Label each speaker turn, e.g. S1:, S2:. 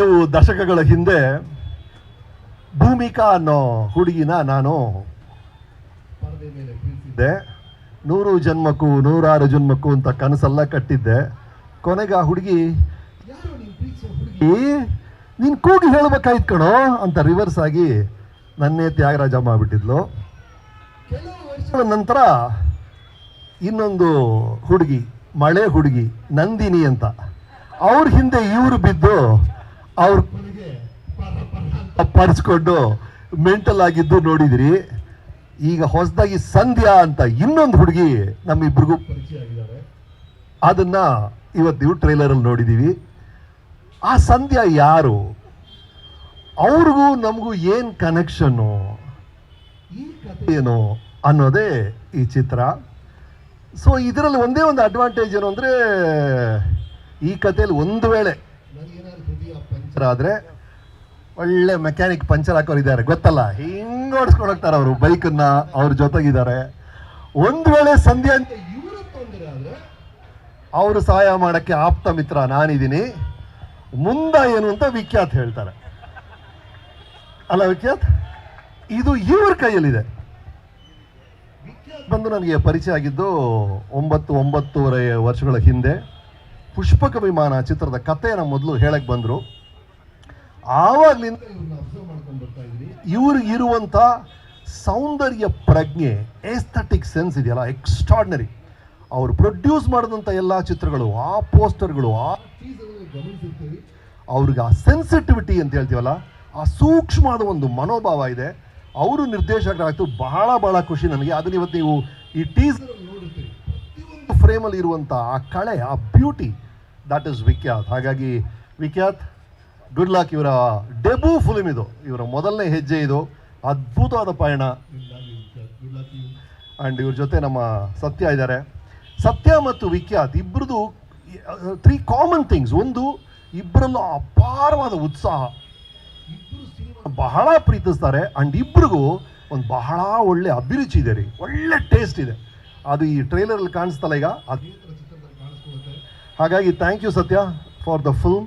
S1: ಕೆಲವು ದಶಕಗಳ ಹಿಂದೆ ಭೂಮಿಕಾ ಅನ್ನೋ ಹುಡುಗಿನ ನಾನು ಇದ್ದೆ ನೂರು ಜನ್ಮಕ್ಕೂ ನೂರಾರು ಜನ್ಮಕ್ಕೂ ಅಂತ ಕನಸೆಲ್ಲ ಕಟ್ಟಿದ್ದೆ. ಕೊನೆಗೆ ಆ ಹುಡುಗಿ
S2: ನೀನ್
S1: ಕೂಗಿ ಹೇಳ್ಬೇಕಾಯ್ತು ಕಣೋ ಅಂತ ರಿವರ್ಸ್ ಆಗಿ ನನ್ನೇ ತ್ಯಾಗರಾಜ ಮಾಡಿಬಿಟ್ಟಿದ್ಲು. ವರ್ಷಗಳ ನಂತರ ಇನ್ನೊಂದು ಹುಡುಗಿ ಮಳೆ ಹುಡುಗಿ ನಂದಿನಿ ಅಂತ. ಅವ್ರ ಹಿಂದೆ ಇವರು ಬಿದ್ದು ಅವ್ರ ಪಡಿಸ್ಕೊಂಡು ಮೆಂಟಲ್ ಆಗಿದ್ದು ನೋಡಿದ್ರಿ. ಈಗ ಹೊಸದಾಗಿ ಸಂಧ್ಯಾ ಅಂತ ಇನ್ನೊಂದು ಹುಡುಗಿ ನಮ್ಮಿಬ್ರಿಗೂ
S2: ಪರಿಚಯ ಆಗಿದ್ದಾರೆ
S1: ಅದನ್ನ ಇವತ್ತು ನೀವು ಟ್ರೈಲರಲ್ಲಿ ನೋಡಿದ್ದೀವಿ ಆ ಸಂಧ್ಯಾ ಯಾರು? ಅವ್ರಿಗೂ ನಮಗೂ ಏನು ಕನೆಕ್ಷನ್ನು
S2: ಈ ಕಥೆ
S1: ಏನು ಅನ್ನೋದೇ ಈ ಚಿತ್ರ. ಸೊ ಇದರಲ್ಲಿ ಒಂದೇ ಒಂದು ಅಡ್ವಾಂಟೇಜ್ ಏನು ಅಂದರೆ ಈ ಕಥೆಯಲ್ಲಿ ಒಂದು ವೇಳೆ ಪಂಚರ್ ಆದರೆ ಒಳ್ಳೆ ಮೆಕ್ಯಾನಿಕ್ ಪಂಚರ್ ಹಾಕೋರು ಇದ್ದಾರೆ ಗೊತ್ತಲ್ಲ? ಹಿಂಗೆ ಓಡಿಸ್ಕೊಂಡು ಹೋಗ್ತಾರೆ ಅವರು ಬೈಕನ್ನ ಅವ್ರ ಜೊತೆಗಿದ್ದಾರೆ. ಒಂದು ವೇಳೆ ಸಂಧ್ಯಾ ಅಂತ ಅವರು ಸಹಾಯ ಮಾಡೋಕ್ಕೆ ಆಪ್ತ ಮಿತ್ರ ನಾನಿದ್ದೀನಿ. ಮುಂದ ಏನು ಅಂತ ವಿಖ್ಯಾತ್ ಹೇಳ್ತಾರೆ. ಅಲ್ಲ ವಿಖ್ಯಾತ್? ಇದು ಇವ್ರ ಕೈಯಲ್ಲಿದೆ. ಬಂದು ನನಗೆ ಪರಿಚಯ ಆಗಿದ್ದು ಒಂಬತ್ತು ಒಂಬತ್ತೂವರೆ ವರ್ಷಗಳ ಹಿಂದೆ ಪುಷ್ಪಕ ವಿಮಾನ ಚಿತ್ರದ ಕಥೆಯನ್ನು ಮೊದಲು ಹೇಳಕ್ಕೆ ಬಂದರು. ಆವಾಗಲಿಂದ
S2: ಇವ್ರನ್ನ ಅಬ್ಸರ್ವ್ ಮಾಡ್ಕೊಂಡು ಬರ್ತಾ ಇದ್ರಿ.
S1: ಇವ್ರಿಗೆ ಇರುವಂಥ ಸೌಂದರ್ಯ ಪ್ರಜ್ಞೆ ಎಸ್ಥೆಟಿಕ್ ಸೆನ್ಸ್ ಇದೆಯಲ್ಲ ಎಕ್ಸ್ಟ್ರಾಡ್ನರಿ ಅವರು ಪ್ರೊಡ್ಯೂಸ್ ಮಾಡಿದಂಥ ಎಲ್ಲ ಚಿತ್ರಗಳು ಆ ಪೋಸ್ಟರ್ಗಳು ಆ
S2: ಟೀಸರ್ ಗಮನಿಸಿರ್ತೀವಿ
S1: ಅವ್ರಿಗೆ ಆ ಸೆನ್ಸಿಟಿವಿಟಿ ಅಂತ ಹೇಳ್ತೀವಲ್ಲ ಆ ಸೂಕ್ಷ್ಮವಾದ ಒಂದು ಮನೋಭಾವ ಇದೆ. ಅವರು ನಿರ್ದೇಶಕರಾಯಿತು ಬಹಳ ಬಹಳ ಖುಷಿ ನನಗೆ. ಅದನ್ನ ಇವತ್ತು ನೀವು ಈ ಟೀಸರ್
S2: ನೋಡಿರ್ತೀವಿ
S1: ಪ್ರತಿಯೊಂದು ಫ್ರೇಮಲ್ಲಿ ಇರುವಂಥ ಆ ಕಳೆ ಆ ಬ್ಯೂಟಿ ದಟ್ ಇಸ್ ವಿಖ್ಯಾತ್ ಹಾಗಾಗಿ ವಿಖ್ಯಾತ್ ಗುಡ್ ಲಕ್ ಇವರ ಡೆಬ್ಯೂ ಫಿಲ್ಮ್ ಇದು. ಇವರ ಮೊದಲನೇ ಹೆಜ್ಜೆ ಇದು. ಅದ್ಭುತವಾದ ಪಯಣ. ಆ್ಯಂಡ್ ಇವ್ರ ಜೊತೆ ನಮ್ಮ ಸತ್ಯ ಇದ್ದಾರೆ. ಸತ್ಯ ಮತ್ತು ವಿಖ್ಯಾತ್ ಇಬ್ಬರದು ತ್ರೀ ಕಾಮನ್ ಥಿಂಗ್ಸ್ ಒಂದು ಇಬ್ಬರಲ್ಲೂ ಅಪಾರವಾದ ಉತ್ಸಾಹ. ಬಹಳ ಪ್ರೀತಿಸ್ತಾರೆ. ಆ್ಯಂಡ್ ಇಬ್ರಿಗೂ ಒಂದು ಬಹಳ ಒಳ್ಳೆ ಅಭಿರುಚಿ ಇದೆ ರೀ. ಒಳ್ಳೆ ಟೇಸ್ಟ್ ಇದೆ. ಅದು ಈ ಟ್ರೈಲರಲ್ಲಿ ಕಾಣಿಸ್ತಲ್ಲ ಈಗ? ಹಾಗಾಗಿ thank you Satya for the film